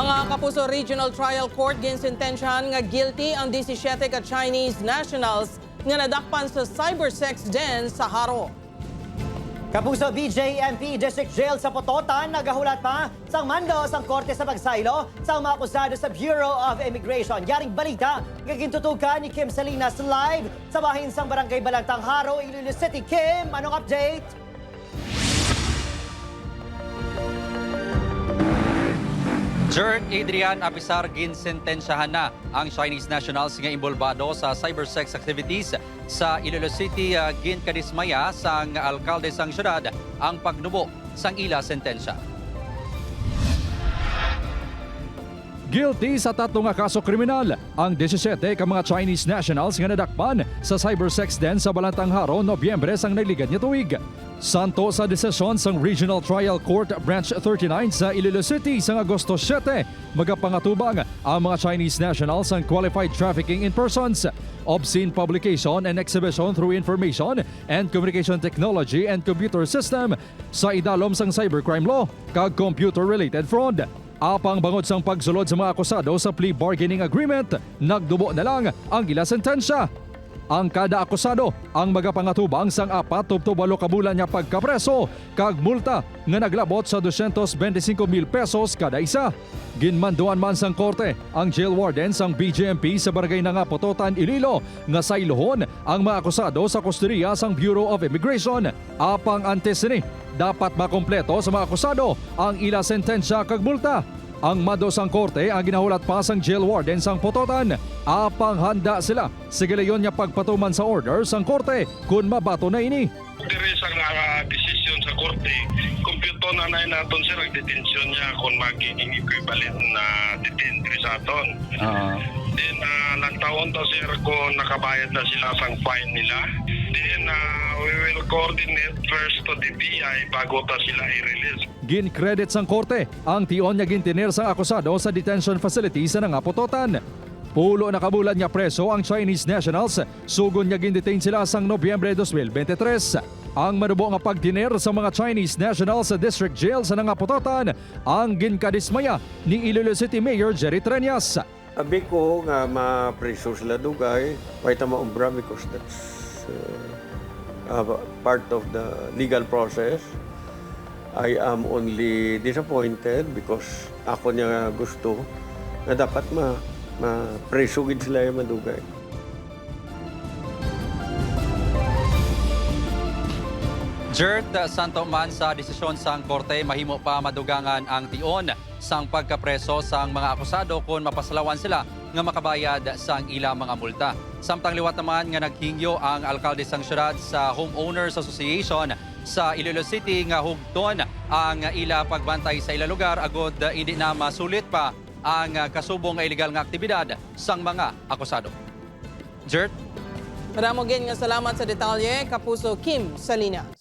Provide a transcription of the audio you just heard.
Mga Kapuso Regional Trial Court ginsintensyahan nga guilty ang 17 ka Chinese nationals nga nadakpan sa cybersex den sa Haro. Kapuso BJMP District Jail sa Pototan nagahulat pa sang mando sang korte sa pagsaylo sa mga akusado sa Bureau of Immigration. Yaring balita, kagintutukan ni Kim Salinas live sa bahin sang Barangay Balagtang Haro, Iloilo City. Kim, anong update? Jerd Adrian Apisar ginsentensyahan na ang Chinese nationals nga involvado sa cybersex activities sa Iloilo City uh, ginkadismaya sang alkalde sang syudad ang pagnubo sang ila sentensya. Guilty sa tatlong nga kaso kriminal ang 17 ka mga Chinese nationals nga nadakpan sa cybersex den sa Balantang Haro, Nobyembre sang nagligad niya tuig. Santo sa desisyon sang Regional Trial Court Branch 39 sa Iloilo City sa Agosto 7, magapangatubang ang mga Chinese nationals ang qualified trafficking in persons, obscene publication and exhibition through information and communication technology and computer system sa idalom sang cybercrime law kag computer-related fraud. Apang bangod sang pagsulod sa mga akusado sa plea bargaining agreement, nagdubo na lang ang ila sentensya. Ang kada akusado ang magapangatubang sang apat tubto walo ka bulan niya pagkapreso kag multa nga naglabot sa 225 mil pesos kada isa. Ginmanduan man sang korte ang jail warden sang BJMP sa barangay na nga Pototan, Ililo nga sailohon ang mga akusado sa kusteriya sang Bureau of Immigration. Apang antes ni dapat makompleto sa mga akusado ang ila sentensya kag multa. Ang mado sang korte ang ginahulat pa sang jail warden sang Pototan. Apang handa sila sa gilayon niya pagpatuman sa order sang korte kung mabato na ini. Diri sa nga desisyon sa korte, kompyuto na na naton sir ang detensyon niya kung magiging equivalent na detentry sa aton. Then uh, lantaon to sir kung nakabayad na sila sang fine nila. Uh, we will coordinate first to the BI bago ta sila i-release. Gin-credit sang korte ang tion niya gintinir sang akusado sa detention facility sa Nangapototan. Pulo na kabulan niya preso ang Chinese nationals, sugon niya gindetain sila sang Nobyembre 2023. Ang manubo nga pagdiner sa mga Chinese nationals sa district jail sa Nangapototan ang ginkadismaya ni Iloilo City Mayor Jerry Treñas. Abi ko nga ma-preso sila dugay, paita maumbra because that's uh, uh, part of the legal process. I am only disappointed because ako niya gusto na dapat ma ma-preso gid sila yung madugay. Jerd Santo man sa desisyon sang korte mahimo pa madugangan ang tion sang pagkapreso sang mga akusado kung mapasalawan sila nga makabayad sang ila mga multa. Samtang liwat naman nga naghingyo ang alkalde sang syudad sa Homeowners Association sa Iloilo City nga hugton ang ila pagbantay sa ila lugar agod hindi na masulit pa ang kasubong nga illegal nga aktibidad sang mga akusado. Jerd Madamo gin nga salamat sa detalye, Kapuso Kim Salinas.